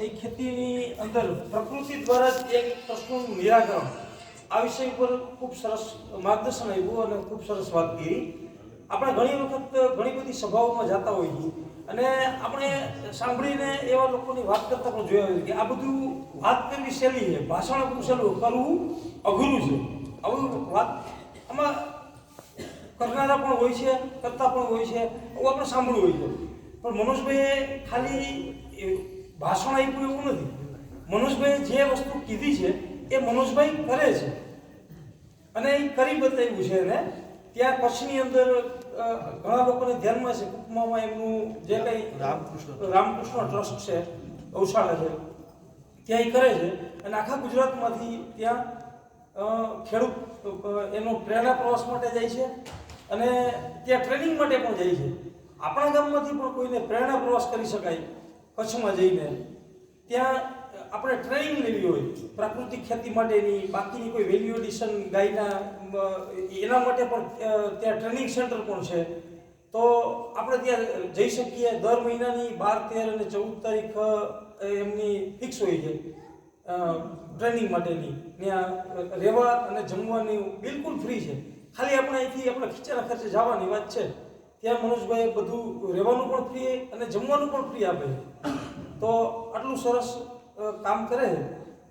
એ ખેતીની અંદર પ્રકૃતિ દ્વારા જ એક પ્રશ્નોનું નિરાકરણ. આ વિષય ઉપર ખૂબ સરસ માર્ગદર્શન આપ્યું અને ખૂબ સરસ વાત કરી. આપણે ઘણી વખત ઘણી બધી સભાઓમાં જતા હોઈએ છીએ અને આપણે સાંભળીને એવા લોકોની વાત કરતા પણ જોયા હોય કે આ બધું વાત કરવી સહેલી છે, ભાષણ આપવું સહેલું, કરવું અઘરું છે. આવું વાત આમાં કરનારા પણ હોય છે, કરતા પણ હોય છે એવું આપણે સાંભળ્યું હોય છે. પણ મનોજભાઈએ ખાલી ભાષણ આપ્યું એવું નથી. મનોજભાઈએ જે વસ્તુ કીધી છે એ મનોજભાઈ કરે છે. અને એ કરી બતાવ્યું છે એને. ત્યાં કચ્છની અંદર ઘણા લોકોને ધ્યાનમાં છે કુકમામાં એમનું જે કંઈ રામકૃષ્ણ. રામકૃષ્ણ ટ્રસ્ટ છે ગૌશાળા છે ત્યાં એ કરે છે. અને આખા ગુજરાતમાંથી ત્યાં ખેડૂત એનો પ્રેરણા પ્રવાસ માટે જાય છે. અને ત્યાં ટ્રેનિંગ માટે પણ જાય છે. આપણા ગામમાંથી પણ કોઈને પ્રેરણા પ્રવાસ કરી શકાય. કચ્છમાં જઈને. ત્યાં આપણે ટ્રેનિંગ લેવી હોય. પ્રાકૃતિક ખેતી માટેની, બાકીની કોઈ વેલ્યુ એડિશન ગાયના એના માટે પણ ત્યાં ટ્રેનિંગ સેન્ટર પણ છે. તો આપણે ત્યાં જઈ શકીએ. દર મહિનાની બાર, તેર અને ચૌદ તારીખ એમની ફિક્સ હોય છે ટ્રેનિંગ માટેની. ત્યાં રહેવા અને જમવાની બિલકુલ ફ્રી છે. ખાલી આપણે અહીંથી આપણે ખીચાના ખર્ચે જવાની વાત છે. ત્યાં મનોજભાઈ બધું રહેવાનું પણ ફ્રી અને જમવાનું પણ ફ્રી આપે તો આટલું સરસ કામ કરે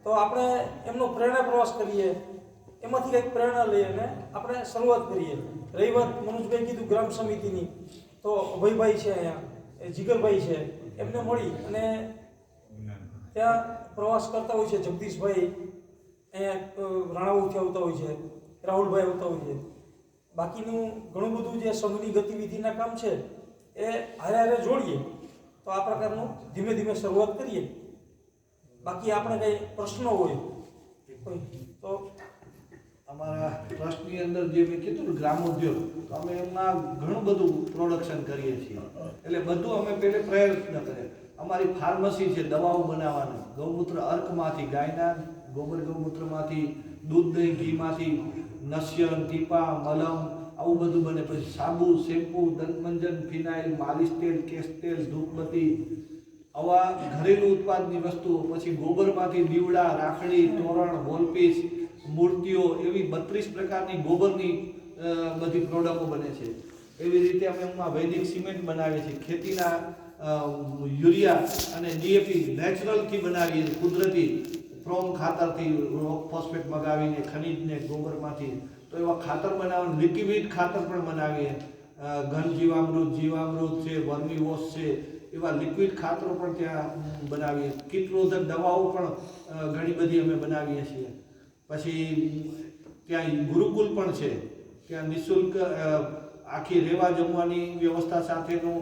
તો આપણે એમનો પ્રેરણા પ્રવાસ કરીએ. એમાંથી કંઈક પ્રેરણા લઈ અને આપણે શરૂઆત કરીએ. રહી વાત મનોજભાઈ કીધું ગ્રામ સમિતિની. તો અભયભાઈ છે અહીંયા જીગરભાઈ છે. એમને મળી અને ત્યાં પ્રવાસ કરતા હોય છે જગદીશભાઈ. અહીંયા રાણાઉથી આવતા હોય છે, રાહુલભાઈ આવતા હોય છે. બાકીનું ઘણું બધું જે સંઘની ગતિવિધિના કામ છે, એ હારે હારે જોડીએ, તો આ પ્રકારનું ધીમે ધીમે શરૂઆત કરીએ. બાકી આપણે કંઈ પ્રશ્નો હોય તો અમારા ટ્રસ્ટની અંદર જે મેં કીધું ગ્રામોદ્યોગ, તો અમે એમાં ઘણું બધું પ્રોડક્શન કરીએ છીએ. એટલે બધું અમે પેલે પ્રયત્ન કરીએ અમારી ફાર્મસી છે દવાઓ બનાવવાની. ગૌમૂત્ર અર્કમાંથી ગાયના ગોબર ગૌમૂત્રમાંથી દૂધ દહીં ઘીમાંથી નસ્યન ટીપા, મલમ, આવું બધું બને. પછી સાબુ, શેમ્પુ, દંતમંજન, ફિનાઇલ, માલિશ તેલ કેસ તેલ, ધૂપબત્તી આવા ઘરેલું ઉત્પાદની વસ્તુઓ. પછી ગોબરમાંથી દીવડા, રાખડી, તોરણ વોલપીસ મૂર્તિઓ એવી બત્રીસ પ્રકારની ગોબરની બધી પ્રોડક્ટો બને છે. એવી રીતે અમે એમાં વૈદિક સિમેન્ટ બનાવીએ છીએ. ખેતીના યુરિયા અને ડીએપી નેચરલથી બનાવીએ છીએ, કુદરતી. પ્રોમ ખાતરથી રોક ફોસ્ફેટ મગાવીને, ખનીજને, ગોબરમાંથી, તો એવા ખાતર બનાવવાનું, લિક્વિડ ખાતર પણ બનાવીએ. ઘન જીવામૃત જીવામૃત છે, વર્મી વોશ છે, એવા લિક્વિડ ખાતરો પણ ત્યાં બનાવીએ. કીટરોધક દવાઓ પણ ઘણી બધી અમે બનાવીએ છીએ. પછી ત્યાં ગુરુકુલ પણ છે. ત્યાં નિઃશુલ્ક આખી રહેવા જમવાની વ્યવસ્થા સાથેનું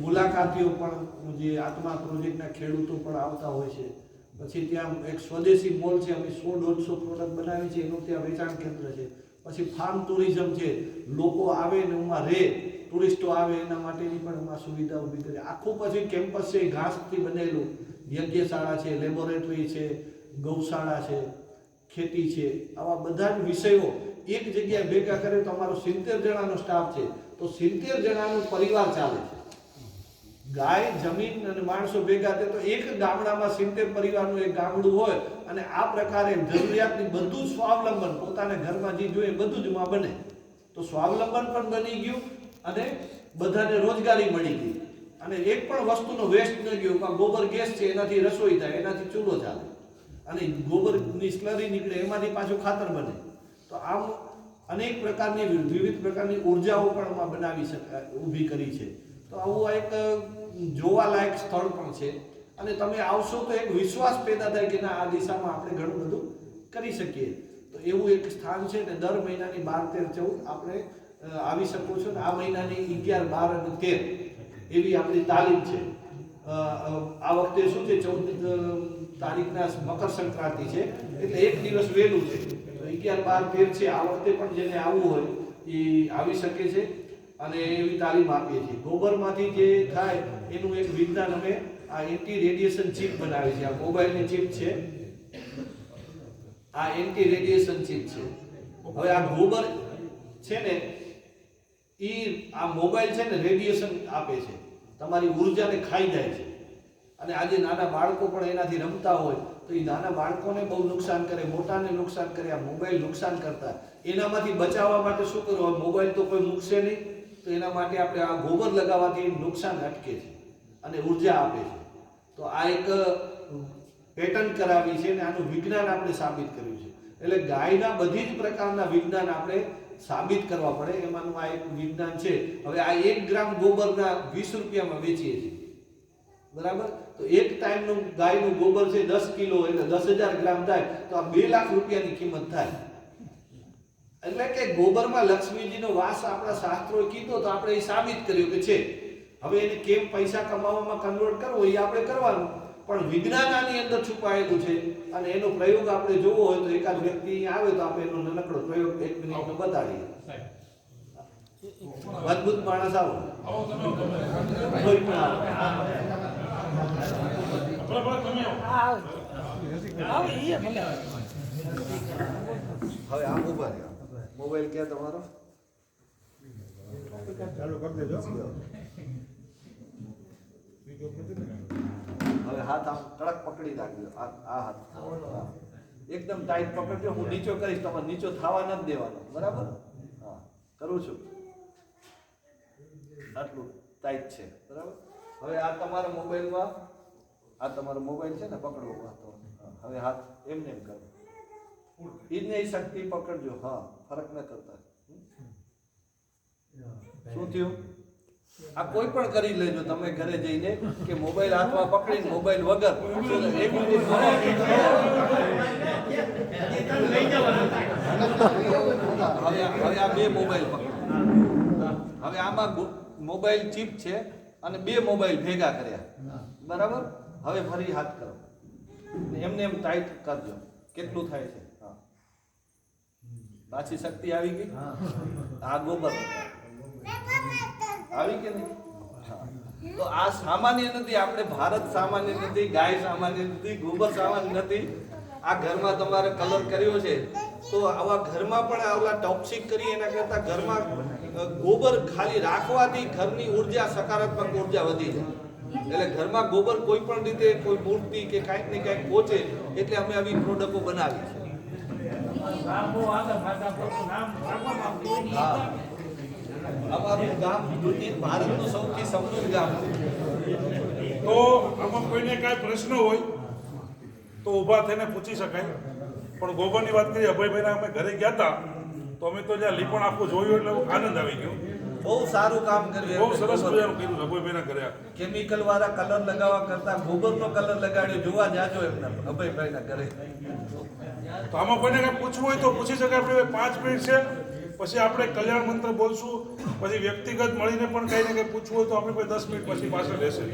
મુલાકાતીઓ પણ જે આત્મા પ્રોજેક્ટના ખેડૂતો પણ આવતા હોય છે. પછી ત્યાં એક સ્વદેશી મોલ છે, અમે સો દોઢસો પ્રોડક્ટ બનાવી છે, એનું ત્યાં વેચાણ કેન્દ્ર છે. પછી ફાર્મ ટુરિઝમ છે, લોકો આવે ને એમાં રહે ટુરિસ્ટો આવે એના માટેની પણ એમાં સુવિધા ઊભી કરી. આખું પછી કેમ્પસ છે ઘાસથી બનેલું. યજ્ઞશાળા છે લેબોરેટરી છે, ગૌશાળા છે, ખેતી છે. આવા બધા જ વિષયો એક જગ્યાએ ભેગા કરે તો અમારો સિત્તેર જણાનો સ્ટાફ છે. તો સિત્તેર જણાનો પરિવાર ચાલે છે. ગાય, જમીન અને માણસો ભેગા થાય તો એક ગામડામાં સિત્તેર પરિવારનું એક ગામડું હોય અને આ પ્રકારે જરૂરિયાતની બધું સ્વાવલંબન, પોતાને ઘરમાં જે જોઈએ બધું જ માં બને. તો સ્વાવલંબન પણ બની ગયું અને બધાને રોજગારી મળી ગઈ. અને એક પણ વસ્તુનો વેસ્ટ ન ગયો કાં ગોબર ગેસ છે, એનાથી રસોઈ થાય, એનાથી ચૂલો ચાલે. અને ગોબરની સ્લરી નીકળે, એમાંથી પાછું ખાતર બને. તો આમ અનેક પ્રકારની, વિવિધ પ્રકારની ઉર્જાઓ પણ બનાવી શકાય ઊભી કરી છે. તો આવું એક જોવાલાયક સ્થળ પણ છે. અને તમે આવશો તો એક વિશ્વાસ પેદા થાય કે ના, આ દિશામાં આપણે ઘણું બધું કરી શકીએ. તો એવું એક સ્થાન છે ને, દર મહિનાની બાર તેર ચૌદ આપણે આવી શકો છો ને, આ મહિનાની અગિયાર, બાર અને તેર. એવી આપણી તાલીમ છે. આ વખતે શું છે, ચૌદ તારીખના મકર સંક્રાંતિ છે, એટલે એક દિવસ વહેલું છે. અગિયાર, બાર, તેર છે. આ વખતે પણ જેને આવવું હોય, એ આવી શકે છે. અને એવી તાલીમ આપીએ છીએ. ગોબરમાંથી જે થાય, એનું એક વિજ્ઞાન અમે આ એન્ટી રેડિયેશન ચીપ બનાવી છે. આ મોબાઈલની ચીપ છે. આ એન્ટી રેડિયેશન ચીપ છે. હવે આ ગોબર છે ને એ આ મોબાઈલ છે ને રેડિયેશન આપે છે. તમારી ઉર્જાને ખાઈ જાય છે. અને આજે નાના બાળકો પણ એનાથી રમતા હોય, તો એ નાના બાળકોને બહુ નુકસાન કરે, મોટાને નુકસાન કરે, આ મોબાઈલ નુકસાન કરતા. એનામાંથી બચાવવા માટે શું કરવું? મોબાઈલ તો કોઈ મૂકશે નહીં. તો એના માટે આપણે આ ગોબર લગાવવાથી નુકસાન અટકે છે અને ઊર્જા આપે છે. તો આ એક પેટર્ન કરાવી છે અને આનું વિજ્ઞાન આપણે સાબિત કર્યું છે. એટલે ગાયના બધી જ પ્રકારના વિજ્ઞાન આપણે સાબિત કરવા પડે, એમાંનું આ એક વિજ્ઞાન છે. હવે આ એક ગ્રામ ગોબરના વીસ રૂપિયામાં વેચીએ છીએ. બરાબર? તો એક ટાઈમનું ગાયનું ગોબર છે દસ કિલો, એટલે દસ હજાર ગ્રામ થાય, તો આ બે લાખ રૂપિયાની કિંમત થાય. એટલે કે ગોબરમાં લક્ષ્મીજીનો વાસ આપણા શાસ્ત્રોએ કીધો તો આપણે એ સાબિત કર્યું કે છે. હવે એને કેમ પૈસા કમાવામાં કન્વર્ટ કરવો એ આપણે કરવાનું. પણ વિજ્ઞાન આની અંદર છુપાયેલું છે અને એનો પ્રયોગ આપણે જોવો હોય તો એકાદ વ્યક્તિ આવે તો આપણે એનો નાનકડો પ્રયોગ એક મિનિટનો બતાડીએ અદભુત માણસ આવો. કોઈ પણ આવે. હવે આમ ઊભા રહ્યો. મોબાઈલ ક્યાં તમારો? હવે હાથ આમ કડક પકડી રાખજો. આ હાથ હા. એકદમ ટાઈટ પકડજો. હું નીચો કરીશ તમારે નીચો થવા ન દેવાનો. બરાબર? હા. કરું છું. આટલું ટાઈટ છે. બરાબર? હવે આ તમારા મોબાઈલમાં આ તમારો મોબાઈલ છે ને પકડવો વાતો હવે હાથ એમને એમ કરો. એને એ શક્તિ પકડજો. હા ફરક ન કરતા. શું થયું? આ કોઈ પણ કરી લેજો તમે ઘરે જઈને કે મોબાઈલ હાથમાં પકડીને મોબાઈલ વગર. એક હવે હવે આ બે મોબાઈલ પકડો. હવે આમાં ગુ- મોબાઈલ ચીપ છે અને બે મોબાઈલ ભેગા કર્યા. બરાબર? હવે ફરી હાથ કરો. એમને એમ ટાઈટ કરજો. કેટલું થાય છે? પાછી શક્તિ આવી ગઈ? આ ગોબર આવી કે નહીં? તો આ સામાન્ય નથી આપણે ભારત સામાન્ય નથી ગાય સામાન્ય નથી ગોબર સામાન્ય નથી. આ ઘરમાં તમારે કલર કર્યો છે તો આવા ઘરમાં પણ આવલા ટોક્સિક કરી એના કરતા ઘરમાં ગોબર ખાલી રાખવાથી ઘરની ઊર્જા સકારાત્મક ઊર્જા વધી જાય. એટલે ઘરમાં ગોબર કોઈ પણ રીતે કોઈ મૂર્તિ કે કાંઈક ને કાંઈક પહોંચે એટલે અમે આવી પ્રોડક્ટો બનાવી અમારું ગામ ભારતનું સૌથી સમૃદ્ધ ગામ તો આમાં કોઈને કાંઈ પ્રશ્ન હોય, તો ઊભા થઈને પૂછી શકાય. પણ ગોબરની વાત કરીએ, અભયભાઈના અમે ઘરે ગયા હતા, તો અમે તો જ્યાં લીપણ આખું જોયું એટલે આનંદ આવી ગયો. બહુ સારું કામ કર્યું બહુ સરસ. મજાનું કીધું અભયભાઈના કર્યા. કેમિકલ વાળા કલર લગાવવા કરતા ગોબરનો કલર લગાડ્યો જોવા જાજો એમના. અભયભાઈના ઘરે. તો આમાં કોઈને કઈ પૂછવું હોય તો પૂછી શકાય આપણે પાંચ મિનિટ છે. પછી આપણે કલ્યાણ મંત્ર બોલશું પછી વ્યક્તિગત મળીને પણ કંઈ ને કંઈ પૂછવું હોય તો આપણે કોઈ દસ મિનિટ પછી પાછળ રહેશે.